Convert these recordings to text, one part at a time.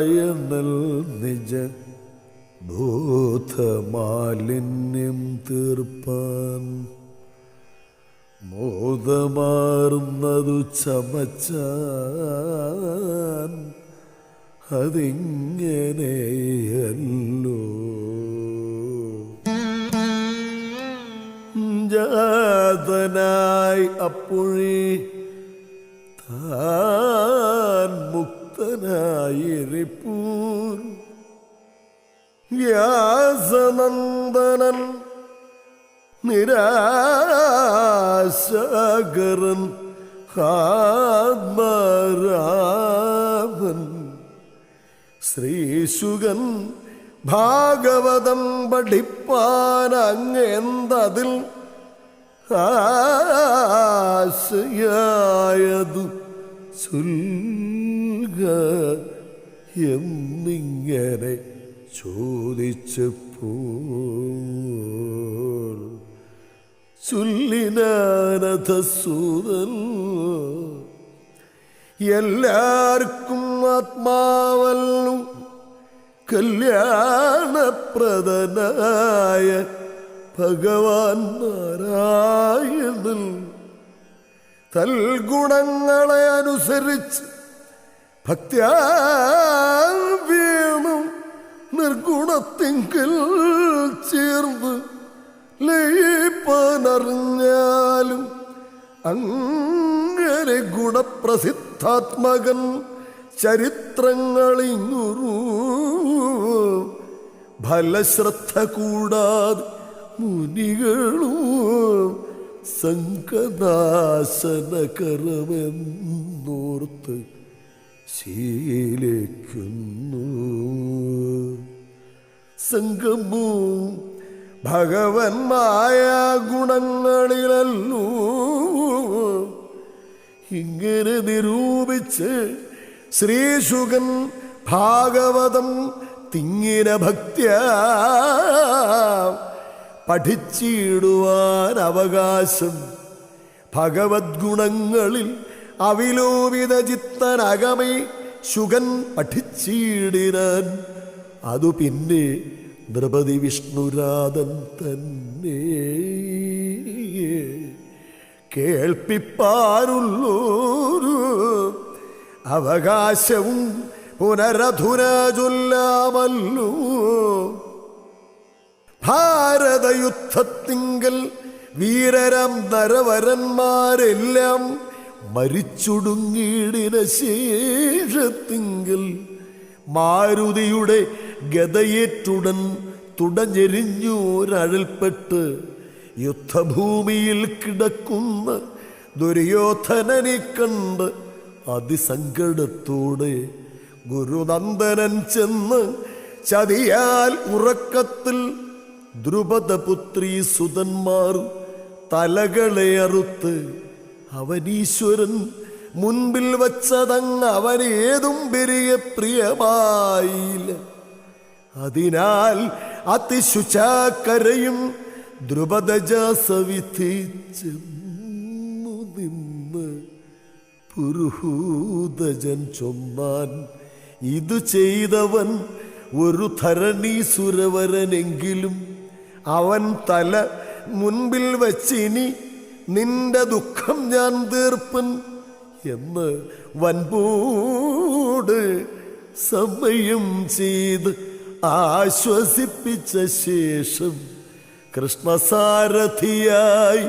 ചായനൽ നിജ ഭൂതമാലിന്യം തീർപ്പാൻ. മോദമാർന്നതു ചമച്ച അതിങ്ങനെയല്ലോ. ജാതനായി അപ്പോഴേ താ മുക്തനായിരിപ്പൂർ വ്യാസനന്ദനൻ നിരാശകരൻ ആത്മരാമൻ. ശ്രീശുഗൻ ഭാഗവതം പഠിപ്പാൻ അങ്ങെന്തതിൽ ആശയായതു എന്നിങ്ങനെ ചോദിച്ചപ്പോൾ ചൊല്ലിനാനഥസൂതൻ എല്ലാവർക്കും ആത്മാവല്ലു കല്യാണപ്രദനായ ഭഗവാൻ നാരായണൻ തൽഗുണങ്ങളെ അനുസരിച്ച് ഭക്ത്യാ നിർഗുണത്തിങ്കിൽ നിർഗുണത്തിങ്കൽ ചേർന്ന് ലയിപ്പാനറിഞ്ഞാലും അങ്ങനെ ഗുണപ്രസിദ്ധാത്മകൻ ചരിത്രങ്ങളിങ്ങുറു. ഫലശ്രദ്ധ കൂടാതെ മുനികളും സംഘനാശനകരമെന്നോർത്ത് ശീലിക്കുന്നു. സംഗമു ഭഗവന്മായ ഗുണങ്ങളിലല്ലൂ. ഇങ്ങനെ നിരൂപിച്ച് ശ്രീശുഗൻ ഭാഗവതം തിങ്ങിന ഭക്തിയ പഠിച്ചിടുവാൻ അവകാശം. ഭഗവത്ഗുണങ്ങളിൽ അവിലോപിത ചിത്തനകമേ ശുഗൻ പഠിച്ചിടിനാൻ അതു പിന്നെ നൃപതി വിഷ്ണുരാതൻ തന്നെ. കേൾപ്പിപ്പാറുള്ളൂരു അവകാശവും പുനരധുര ചൊല്ലാമല്ലോ ഭാരതയുദ്ധത്തിങ്കൽ വീരരം നരവരന്മാരെല്ലാം മരിച്ചൊടുങ്ങിയിടിന ശേഷത്തിങ്കിൽ മാരുതിയുടെ ഗതയേറ്റുടൻ തുടഞ്ഞെരിഞ്ഞൂരഴൽപ്പെട്ട് യുദ്ധഭൂമിയിൽ കിടക്കുന്ന ദുര്യോധനനെ കണ്ട് അതിസങ്കടത്തോടെ ഗുരുനന്ദനൻ ചെന്ന് ചതിയാൽ ഉറക്കത്തിൽ ദ്രുപദപുത്രി സുതന്മാർ തലകളെ അറുത്ത് അവനീശ്വരൻ മുൻപിൽ വച്ചതങ്ങ് അവനേതും പെരിയ പ്രിയമായില്ല. അതിനാൽ അതിശുചാക്കരയും ദ്രുപദജ സവിധിച്ചെന്നു നിന്ന് പുരുഹൂതജൻ ചൊന്നാൻ ഇത് ചെയ്തവൻ ഒരു ധരണീസുരവരനെങ്കിലും അവൻ തല മുൻപിൽ വച്ചിനി നിന്റെ ദുഃഖം ഞാൻ തീർപ്പൻ എന്ന് വൻപൂട് സമയം ചെയ്ത് ആശ്വസിപ്പിച്ച ശേഷം കൃഷ്ണസാരഥിയായി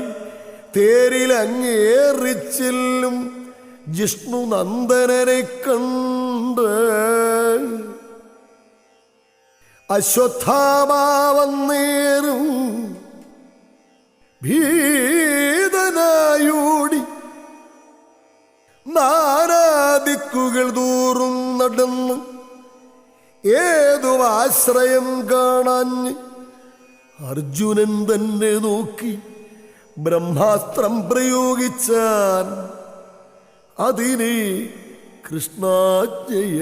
തേരിൽ അങ്ങേറിച്ചെല്ലും ജിഷ്ണു നന്ദനനെ കണ്ട്. അശ്വത്ഥാമാവന്നേരും ഭീതനായോടി ആശ്രയം കാണാഞ്ഞ് അർജുനൻ തന്നെ നോക്കി ബ്രഹ്മാസ്ത്രം പ്രയോഗിച്ചാൻ. അതിനെ കൃഷ്ണാജ്ഞയ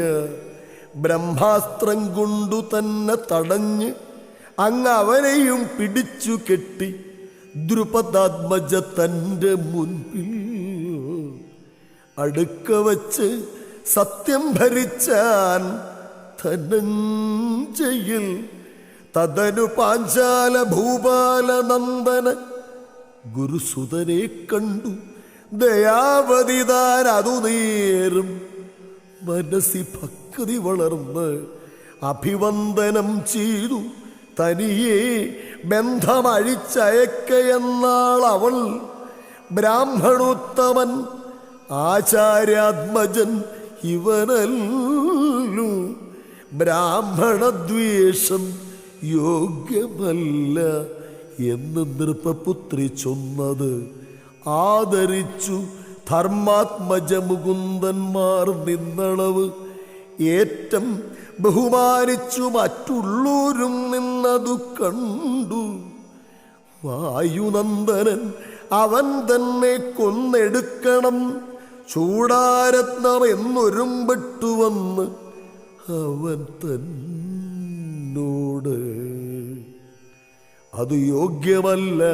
ബ്രഹ്മാസ്ത്രം കൊണ്ടു തന്നെ തടഞ്ഞ് അങ്ങ് അവനെയും പിടിച്ചു കെട്ടി ദ്രുപദാത്മജ തന്റെ മുൻപിൽ അടുക്ക വച്ച് സത്യം ഭരിച്ചാൻ ധനഞ്ജയിൽ തതനു പാഞ്ചാല ഭൂപാല നന്ദന ഗുരുസുതനെ കണ്ടു. ദയാവതിതാരതു നേരും മനസ്സി ഭക്തി വളർന്ന് അഭിവന്ദനം ചെയ്തു. തനിയെ ബന്ധമഴിച്ചയക്കയെന്നാൾ അവൾ ബ്രാഹ്മണോത്തമൻ ആചാര്യാത്മജൻ ഇവനല്ലു. ബ്രാഹ്മണദ്വേഷം യോഗ്യമല്ല എന്ന് നൃപപുത്രി ചൊന്നത്. ആദരിച്ചു ധർമാത്മജ മുകുന്ദന്മാർ നിന്നളവ്. ഏറ്റം ബഹുമാനിച്ചു മറ്റുള്ളൂരും നിന്നതു കണ്ടു. വായുനന്ദനൻ അവൻ തന്നെ കൊന്നെടുക്കണം. ചൂടാരത്നം എന്നൊരുമ്പെട്ടു വന്ന് അവൻ തന്നോട്. അത് യോഗ്യമല്ല.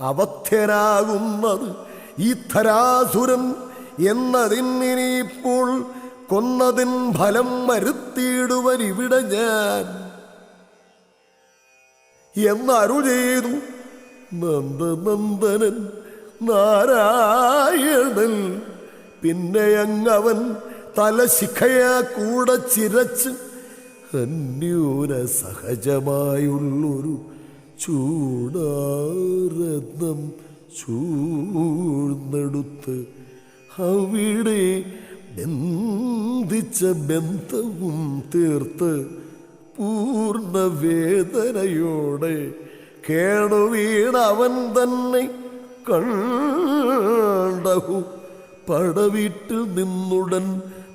അവധ്യനാകുന്നത് ഈ ധരാസുരൻ എന്നതിന്നിനിപ്പോൾ കൊന്നതിൻ ഫലം വരുത്തിയിടുവൻ ഇവിടെ ഞാൻ. എന്നരു ചെയ്തു നന്ദനന്ദനൻ നാരായണൻ. പിന്നെ അങ്ങവൻ തലശിഖയാ കൂടെ ചിരച്ച് അന്യൂന സഹജമായുള്ളൊരു ചൂടാരത്നം ചൂഴ്ന്നെടുത്ത് അവിടെ ബന്ധിച്ച ബന്ധവും തീർത്ത് പൂർണ വേദനയോടെ കേണുവീണവൻ തന്നെ കണ്ടഹു പടവീട്ടിൽ നിന്നുടൻ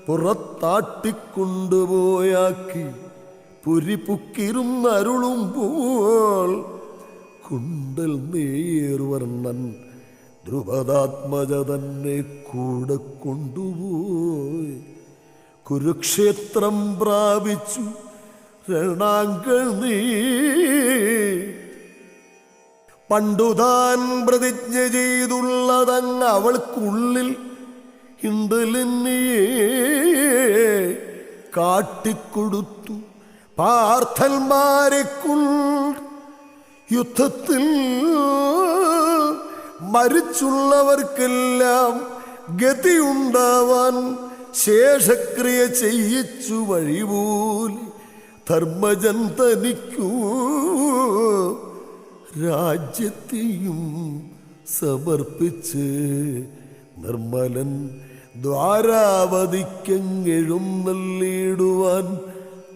പുറത്താട്ടിക്കൊണ്ടുപോയാക്കി പുരിപുക്കിരുന്നരുളുമ്പോൾ കുണ്ടൽ നേർവർണൻ ധ്രുപദാത്മജ തന്നെ കൂടെ കൊണ്ടുപോയി. കുരുക്ഷേത്രം പ്രാപിച്ചു നീ. പണ്ടുതാൻ പ്രതിജ്ഞ ചെയ്തുള്ളതങ്ങ് അവൾക്കുള്ളിൽ ഇണ്ടലിനിയെ കാട്ടിക്കൊടുത്തു പാർത്ഥന്മാരെക്കുൾ യുദ്ധത്തിൽ മരിച്ചുള്ളവർക്കെല്ലാം ഗതിയുണ്ടാവാൻ ശേഷക്രിയ ചെയ്യിച്ചു വഴിപോലെ ധർമ്മജൻ തനിക്കൂ രാജ്യത്തെയും സമർപ്പിച്ച് നിർമ്മലൻ ദ്വാരാവതിക്കെഴുന്നള്ളിടുവാൻ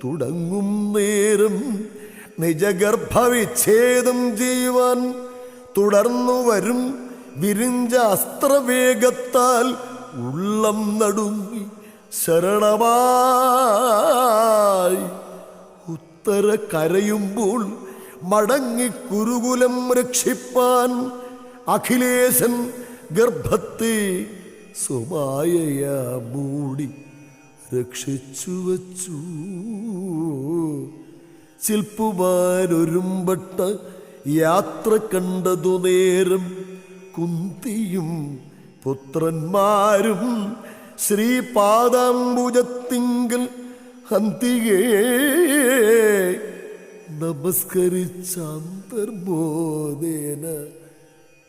തുടങ്ങും നേരം നിജഗർഭവിച്ഛേദം ചെയ്യുവാൻ തുടർന്നു വരും വിരിഞ്ച അസ്ത്രവേഗത്താൽ ഉള്ളം നടുങ്ങി ശരണമായി ഉത്തര കരയുമ്പോൾ മടങ്ങി കുരുകുലം രക്ഷിപ്പാൻ അഖിലേശൻ ഗർഭത്തെ സ്വമായയാ മൂടി രക്ഷിച്ചു വച്ചു. ശില്പുമാരൊരുമ്പട്ട യാത്ര കണ്ടതു നേരം കുന്തിയും പുത്രന്മാരും ശ്രീപാദാംബുജത്തിങ്കൽ ഹന്തികേ നമസ്കരിച്ചാന്തർബോധേന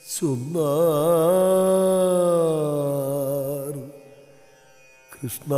ചൊന്നാർ കൃഷ്ണ